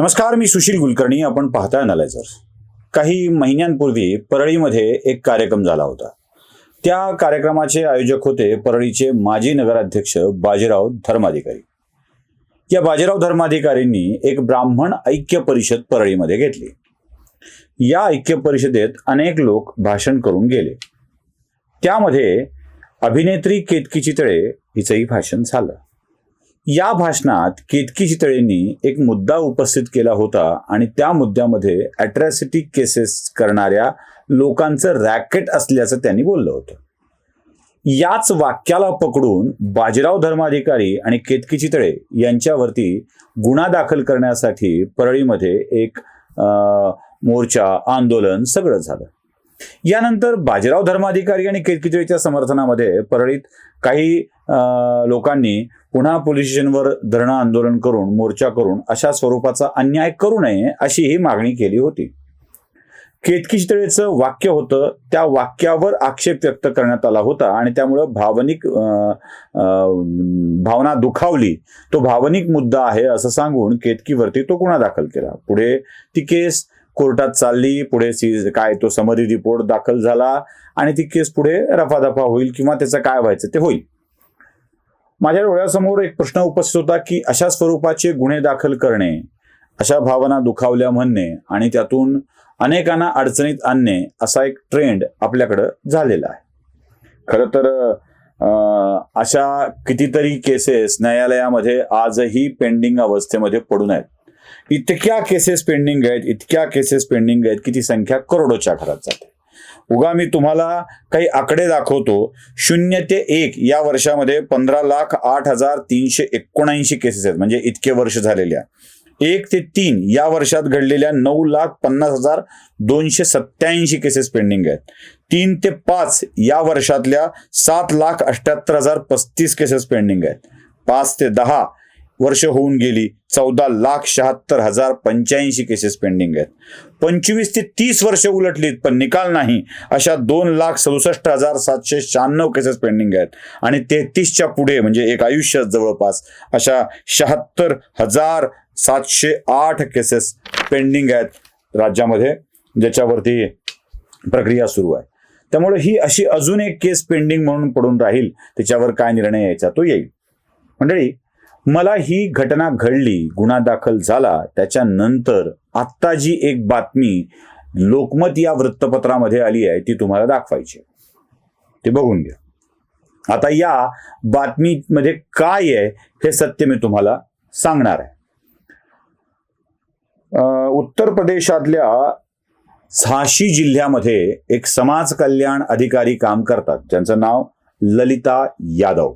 नमस्कार मी सुशील कुलकर्णी. आपण पाहताय अनालायझर काही महिन्यांपूर्वी परळीमध्ये एक कार्यक्रम झाला होता. त्या कार्यक्रमाचे आयोजक होते परळीचे माजी नगराध्यक्ष बाजीराव धर्माधिकारी. या बाजीराव धर्माधिकारींनी एक ब्राह्मण ऐक्य परिषद परळीमध्ये घेतली. या ऐक्य परिषदेत अनेक लोक भाषण करून गेले. त्यामध्ये अभिनेत्री केतकी चितळे हिचंही भाषण झालं. या भाषणात केतकी चितळेंनी एक मुद्दा उपस्थित केला होता आणि त्या मुद्द्यामध्ये अॅट्रॅसिटी केसेस करणाऱ्या लोकांचं रॅकेट असल्याचं त्यांनी बोललं होतं. याच वाक्याला पकडून बाजीराव धर्माधिकारी आणि केतकी चितळे यांच्यावरती गुन्हा दाखल करण्यासाठी परळीमध्ये एक अं, मोर्चा आंदोलन सगळं झालं. यानंतर बाजीराव धर्माधिकारी आणि केतकी समर्थनामध्ये परळीत काही अं, लोकांनी पुन्हा पोलीस स्टेशनवर धरणं आंदोलन करून मोर्चा करून अशा स्वरूपाचा अन्याय करू नये अशी ही मागणी केली होती. केतकी चितळेचं वाक्य होतं त्या वाक्यावर आक्षेप व्यक्त करण्यात आला होता आणि त्यामुळं भावनिक अं, अं, भावना दुखावली. तो भावनिक मुद्दा आहे असं सांगून केतकीवरती तो गुन्हा दाखल केला. पुढे ती केस कोर्टात चालली पुढे सी काय तो समरी रिपोर्ट दाखल झाला आणि ती केस पुढे रफादफा होईल किंवा त्याचं काय व्हायचं ते होईल. माझ्या डोळ्यासमोर एक प्रश्न उपस्थित होता की अशा स्वरूपाचे गुन्हे दाखल करणे अशा भावना दुखावल्या म्हणणे आणि त्यातून अनेकांना अडचणीत आणणे असा एक ट्रेंड आपल्याकडं झालेला आहे. खरं तर अशा कितीतरी केसेस न्यायालयामध्ये आजही पेंडिंग अवस्थेमध्ये पडून आहेत. इतक्या केसेस पेंडिंग आहेत इतक्या केसेस पेंडिंग आहेत की ती संख्या करोडोच्या घरात जाते. उगा मी तुम्हाला काही आकडे दाखवतो. शून्य ते एक या वर्षामध्ये पंधरा लाख आठ हजार तीनशे एकोणऐंशी केसेस आहेत. म्हणजे इतके वर्ष झालेल्या. एक ते तीन या वर्षात घडलेल्या नऊ लाख पन्नास हजार दोनशे सत्याऐंशी केसेस पेंडिंग आहेत. तीन ते पाच या वर्षातल्या सात लाख अठ्याहत्तर हजार पस्तीस केसेस पेंडिंग आहेत. पाच ते दहा वर्ष होऊन गेली. चौदा लाख शहात्तर हजार पंच्याऐंशी केसेस पेंडिंग आहेत. पंचवीस ते तीस वर्ष उलटलीत पण निकाल नाही. अशा दोन लाख सदुसष्ट हजार सातशे शहाण्णव केसेस पेंडिंग आहेत. आणि तेहतीसच्या पुढे म्हणजे एक आयुष्य जवळपास अशा शहात्तर हजार सातशे आठ केसेस पेंडिंग आहेत राज्यामध्ये ज्याच्यावरती प्रक्रिया सुरू आहे. त्यामुळे ही अशी अजून एक केस पेंडिंग म्हणून पडून राहील त्याच्यावर काय निर्णय यायचा तो येईल. मंडळी मला ही घटना घडली गुन्हा दाखल झाला त्याच्यानंतर आत्ता जी एक बातमी लोकमत या वृत्तपत्रामध्ये आली आहे ती तुम्हाला दाखवायची ते बघून घ्या. आता या बातमीमध्ये काय आहे हे सत्य मी तुम्हाला सांगणार आहे. उत्तर प्रदेशातल्या झाशी जिल्ह्यामध्ये एक समाज कल्याण अधिकारी काम करतात ज्यांचं नाव ललिता यादव.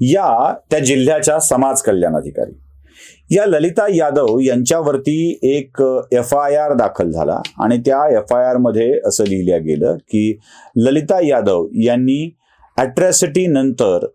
या त्या जिल्ह्याच्या समाज कल्याण अधिकारी. या ललिता यादव यांच्यावरती एक एफ आय आर दाखल झाला आणि त्या एफ आय आरमध्ये असं लिहिलं गेलं की ललिता यादव यांनी अॅट्रॅसिटी नंतर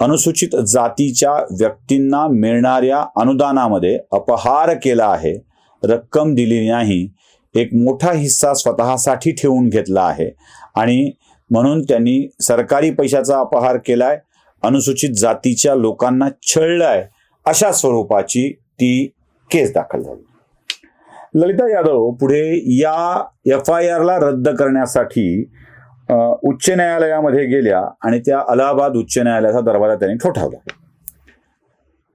अनुसूचित जातीच्या व्यक्तींना मिळणाऱ्या अनुदानामध्ये अपहार केला आहे रक्कम दिली नाही एक मोठा हिस्सा स्वतःसाठी ठेवून घेतला आहे आणि म्हणून त्यांनी सरकारी पैशाचा अपहार केलाय अनुसूचित जातीच्या लोकांना छळलाय अशा स्वरूपाची ती केस दाखल झाली. ललिता यादव पुढे या एफ आय आरला रद्द करण्यासाठी उच्च न्यायालयामध्ये गेल्या आणि त्या अलाहाबाद उच्च न्यायालयाचा दरवाजा त्यांनी ठोठावला.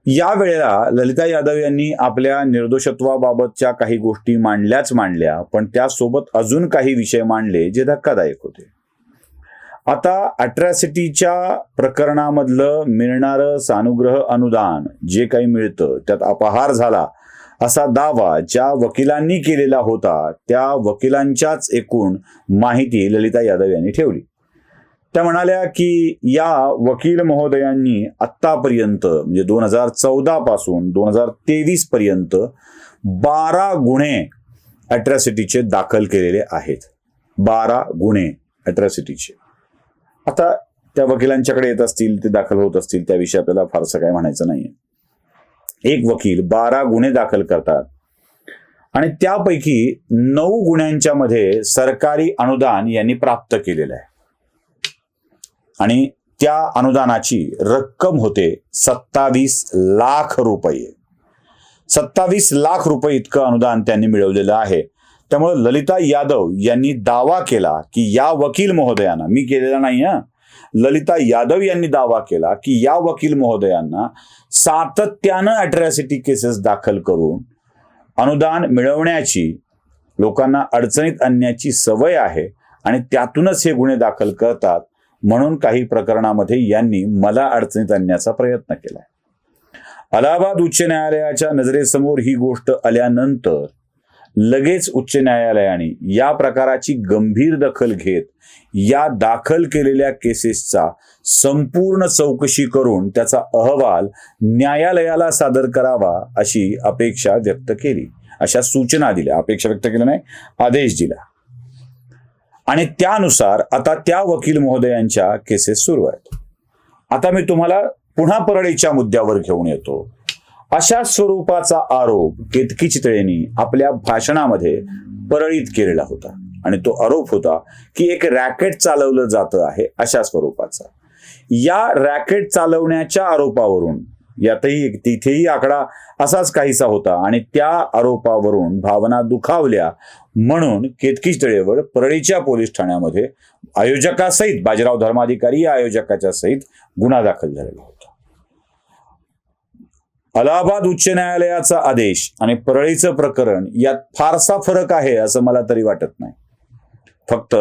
या वेळेला ललिता यादव यांनी आपल्या निर्दोषत्वाबाबतच्या काही गोष्टी मांडल्याच मांडल्या पण त्यासोबत अजून काही विषय मांडले जे धक्कादायक होते. आता अट्रॅसिटीच्या प्रकरणामधलं मिळणारं सानुग्रह अनुदान जे काही मिळतं त्यात अपहार झाला असा दावा ज्या वकिलांनी केलेला होता त्या वकिलांच्याच एकूण माहिती ललिता यादव यांनी ठेवली. त्या म्हणाल्या की या वकील महोदयांनी आत्तापर्यंत म्हणजे दोन हजार चौदा पासून दोन हजार तेवीस पर्यंत बारा गुन्हे अट्रॅसिटीचे दाखल केलेले आहेत. बारा गुन्हे अट्रॅसिटीचे. आता त्या वकिलांच्याकडे येत असतील ते दाखल होत असतील त्याविषयी आपल्याला फारसं काय म्हणायचं नाहीये. एक वकील बारा गुन्हे दाखल करतात. आणि त्यापैकी नऊ गुन्ह्यांच्या मध्ये सरकारी अनुदान यांनी प्राप्त केलेलं आहे. आणि त्या अनुदानाची रक्कम होते सत्तावीस लाख रुपये. सत्तावीस लाख रुपये इतकं अनुदान त्यांनी मिळवलेलं आहे. त्यामुळे ललिता यादव यांनी दावा केला की या वकील महोदयांना मी केलेला नाही हा. ललिता यादव यांनी दावा केला की या वकील महोदयांना सातत्यानं अट्रॅसिटी केसेस दाखल करून अनुदान मिळवण्याची लोकांना अडचणीत आणण्याची सवय आहे आणि त्यातूनच हे गुन्हे दाखल करतात म्हणून काही प्रकरणामध्ये यांनी मला अडचणीत आणण्याचा प्रयत्न केला अलाहाबाद उच्च न्यायालयाच्या नजरेसमोर ही गोष्ट आल्यानंतर लगेच उच्च न्यायालयाने या प्रकाराची गंभीर दखल घेत या दाखल केलेल्या केसेसचा संपूर्ण चौकशी करून त्याचा अहवाल न्यायालयाला सादर करावा अशी अपेक्षा व्यक्त केली. अशा सूचना दिल्या. अपेक्षा व्यक्त केल्या नाही आदेश दिला. आणि त्यानुसार आता त्या वकील महोदयांच्या केसेस सुरू आहेत. आता मी तुम्हाला पुन्हा परळीच्या मुद्द्यावर घेऊन येतो. अशा स्वरूपाचा आरोप केतकी चितळेंनी आपल्या भाषणामध्ये परळीत केलेला होता. आणि तो आरोप होता की एक रॅकेट चालवलं जातं आहे अशा स्वरूपाचा. या रॅकेट चालवण्याच्या आरोपावरून यातही तिथेही आकडा असाच काहीसा होता आणि त्या आरोपावरून भावना दुखावल्या म्हणून केतकी चितळेवर परळीच्या पोलीस ठाण्यामध्ये आयोजकासहित बाजीराव धर्माधिकारी या आयोजकाच्या सहित गुन्हा दाखल झालेला होता. अलाहाबाद उच्च न्यायालयाचा आदेश आणि परळीचं प्रकरण यात फारसा फरक आहे असं मला तरी वाटत नाही. फक्त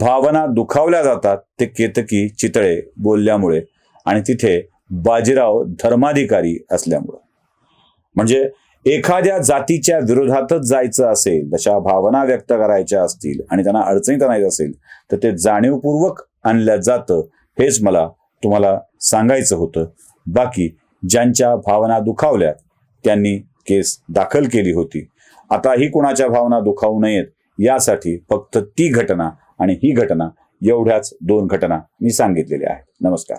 भावना दुखावल्या जातात ते केतकी चितळे बोलल्यामुळे आणि तिथे बाजीराव धर्माधिकारी असल्यामुळं. म्हणजे एखाद्या जातीच्या विरोधातच जायचं असेल तशा भावना व्यक्त करायच्या असतील आणि त्यांना अडचणीत आणायचं असेल तर ते जाणीवपूर्वक आणलं जातं हेच मला तुम्हाला सांगायचं होतं. बाकी ज्यांच्या भावना दुखावल्या त्यांनी केस दाखल केली होती. आता ही कुणाच्या भावना दुखावू नयेत यासाठी फक्त ती घटना आणि ही घटना एवढ्याच दोन घटना मी सांगितलेल्या आहेत. नमस्कार.